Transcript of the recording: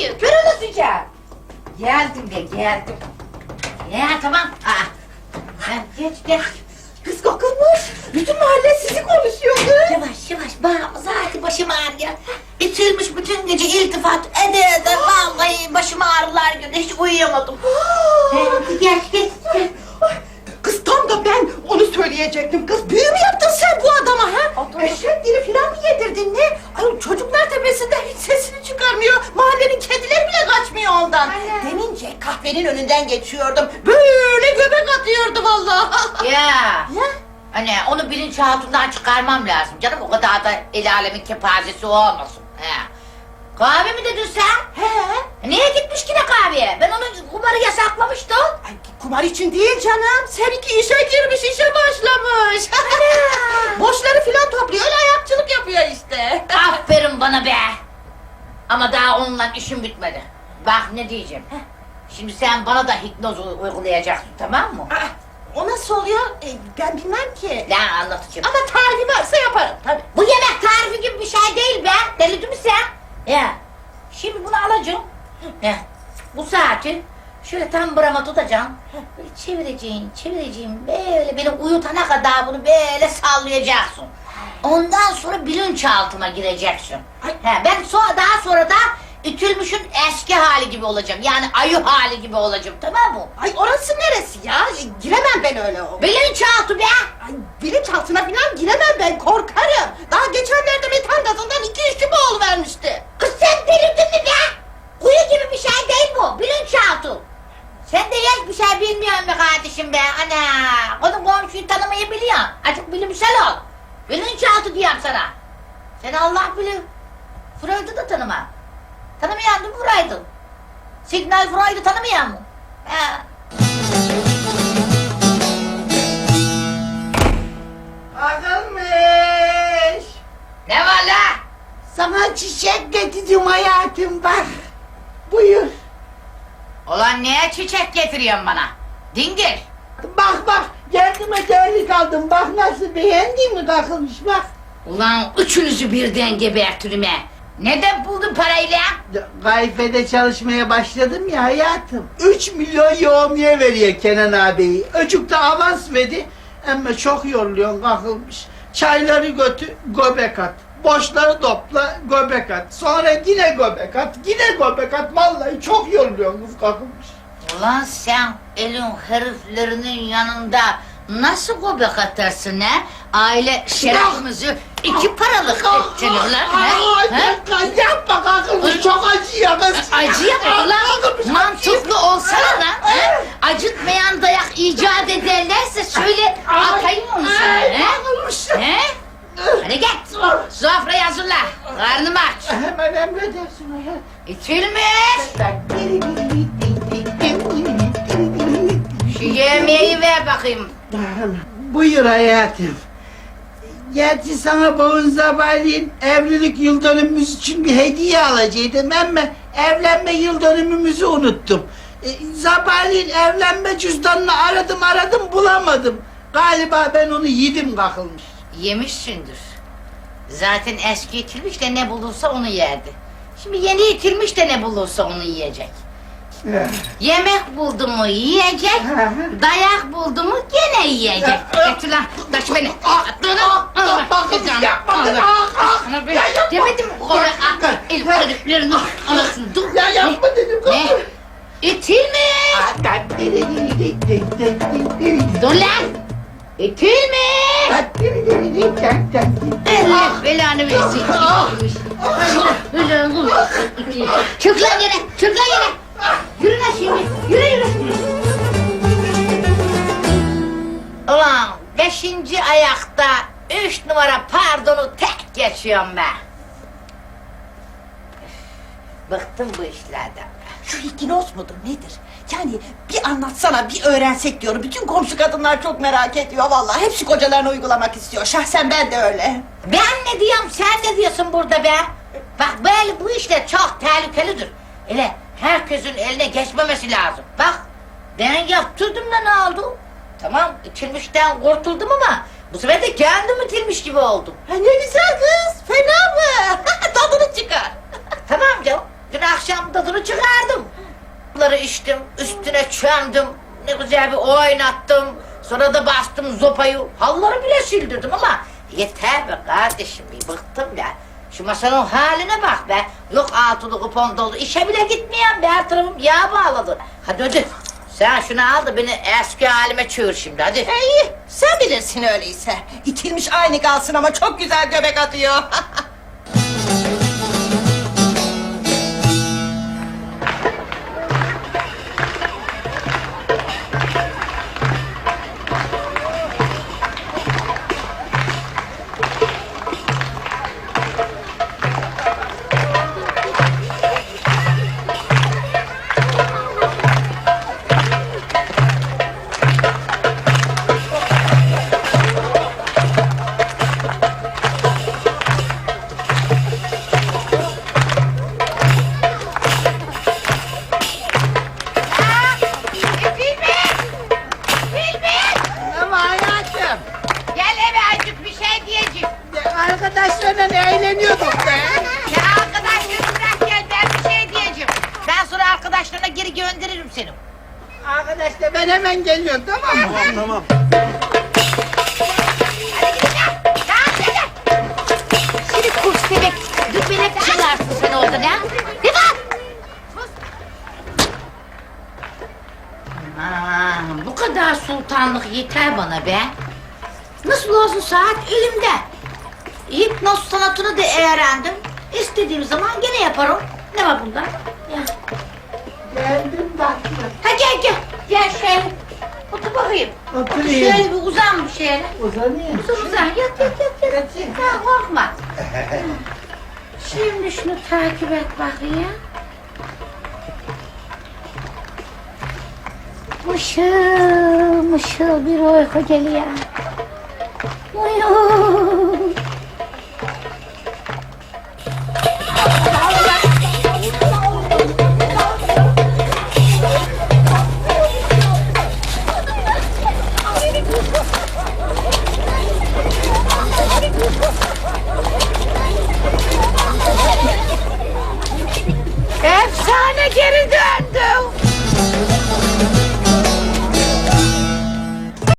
kapıyı. Kör olasıca. Geldim be geldim. Ya tamam. Aa. Ha, geç geç. Kız kokulmuş. Bütün mahalle sizi konuşuyordu. Yavaş yavaş bağırma zaten başım ağrıyor. İtilmiş bütün gece iltifat ede ede vallahi başım ağrılar gördü hiç uyuyamadım. Hadi gel gel gel. Kız tam da ben onu söyleyecektim. Kız büyü mü yaptın sen bu adama ha? Eşek dili falan mı yedirdin ne? Ay çocuklar tepesinde hiç sesini çıkarmıyor. Mahallenin kedileri bile kaçmıyor ondan. Ana. Demince kahvenin önünden geçiyordum. Böyle göbek atıyordu vallahi. Ya. ya? Hani onu bilinçaltından çıkarmam lazım canım o kadar da el alemin kepazesi olmasın. He. Kahve mi dedin sen? He? Niye gitmiş ki ne kahveye? Ben onu kumarı yasaklamıştım. Ay, kumar için değil canım. Seninki işe girmiş, işe başlamış. Boşları filan topluyor, öyle ayakçılık yapıyor işte. Aferin bana be. Ama daha onunla işim bitmedi. Bak ne diyeceğim. Şimdi sen bana da hipnoz u- uygulayacaksın tamam mı? Aa, o nasıl oluyor? E, ben bilmem ki. Ben anlatacağım. Ama tarifi varsa yaparım tabii. Bu yemek tarifi gibi bir şey değil be. Deli mi sen? Ya. Şimdi bunu alacağım. Heh. Bu saati şöyle tam burama tutacağım. Böyle çevireceğim, çevireceğim. Böyle beni uyutana kadar bunu böyle sallayacaksın. Ondan sonra bilinçaltıma gireceksin. Ay. He, ben sonra daha sonra da ütülmüşün eski hali gibi olacağım. Yani ayı hali gibi olacağım tamam mı? Ay orası neresi ya? E, giremem ben öyle o. Bilinçaltı be. Ay, bilinçaltına falan giremem ben korkarım. Daha geçenlerde metan gazından iki üç çubuğu vermişti. Kız sen delirdin mi be? Kuyu gibi bir şey değil bu. Bilinçaltı. Sen de hiçbir şey bilmiyorsun be kardeşim be. Ana. Onu komşuyu tanımayı biliyorsun. Azıcık bilimsel ol. Bilinçaltı diyorum sana. Sen Allah bilir. Freud'u da tanıma. Tanımayan da Freud'u. Signal Freud'u tanımayan mı? Ha. Akılmış. Ne var la? Sana çiçek getirdim hayatım bak. Buyur. Ulan neye çiçek getiriyorsun bana? Dingil. Bak bak kendime terlik aldım. Bak nasıl beğendin mi kakılmış bak. Ulan üçünüzü birden gebertirim he. Neden buldun parayla? Gayfede çalışmaya başladım ya hayatım. 3 milyon yoğumluya veriyor Kenan ağabeyi. Öcük de avans verdi. Ama çok yoruluyorsun kakılmış. Çayları götür göbek at. Boşları topla göbek at. Sonra yine göbek at. Yine göbek at. Vallahi çok yoruluyorsun kız kakılmış. Ulan sen elin heriflerinin yanında nasıl göbek atarsın he? Aile şerefimizi iki paralık ettiler lan he? he? Ay, yapma kakılmış çok acıyor kız. Acı yapma ulan. Mantıklı olsana lan? Acıtmayan dayak icat ederlerse şöyle atayım onu sana Ay, kakılmış. He? Hadi git. Sofrayı hazırla. Karnım aç. Hemen emredersin. İçilmiş. Şu yemeği ver bakayım. Buyur hayatım. Gerçi sana bugün sabahleyin evlilik yıl dönümümüz için bir hediye alacaktım ama evlenme yıl dönümümüzü unuttum. E, evlenme cüzdanını aradım aradım bulamadım. Galiba ben onu yedim kakılmış. Yemişsindir. Zaten eski itilmiş de ne bulursa onu yerdi. Şimdi yeni itilmiş de ne bulursa onu yiyecek. Yemek buldu mu yiyecek, dayak buldu mu gene yiyecek. Getir lan, taş beni. At lan, al. Bakın yapmadın. Allah. Ah, ah. Sana böyle demedim mi? Oraya at, el heriflerini alasın. Dur. Ya yapma dedim Ne? kakılmış. İtilmiş. Dur lan. İtilmiş. Allah belanı versin. İtilmiş. Çık lan yere, çık lan yere. Yürü lan şimdi, yürü yürü. Ulan beşinci ayakta üç numara pardonu tek geçiyorum ben. Bıktım bu işlerden. Şu hipnoz mudur nedir? Yani bir anlatsana bir öğrensek diyorum. Bütün komşu kadınlar çok merak ediyor vallahi. Hepsi kocalarına uygulamak istiyor. Şahsen ben de öyle. Ben ne diyorum sen ne diyorsun burada be? Bak böyle bu işler çok tehlikelidir. Öyle herkesin eline geçmemesi lazım. Bak ben yaptırdım da ne oldu? Tamam itilmişten kurtuldum ama bu sefer de kendim itilmiş gibi oldum. Ha, ne güzel kız. Fena mı? Tadını çıkar. Tamam canım. Dün akşam tadını şarapları içtim, üstüne çömdüm, ne güzel bir oynattım. Sonra da bastım zopayı, halları bile sildirdim ama yeter be kardeşim, bir bıktım be. Şu masanın haline bak be. Yok altılı kupon dolu, işe bile gitmeyen be, her tarafım yağ bağladı. Hadi hadi, sen şunu al da beni eski halime çığır şimdi, hadi. İyi, sen bilirsin öyleyse. İtilmiş aynı kalsın ama çok güzel göbek atıyor. Arkadaşlar ben hemen geliyorum tamam mı? Tamam. Hadi gidin ya. Tamam hadi. Seni bebek. Dübelek çalarsın sen orada ne? Bir bak. Aman bu kadar sultanlık yeter bana be. Nasıl olsun saat elimde. Hipnoz sanatını da öğrendim. İstediğim zaman gene yaparım. Ne var bunda? Ya. Geldim bak. Ha gel gel. Gel şöyle. Otur bakayım. Oturayım. Şöyle bir uzan bir şöyle. Uzanayım. Uzan uzan. Yat yat yat. yat. Ha, korkma. Şimdi şunu takip et bakayım. Mışıl mışıl bir uyku geliyor.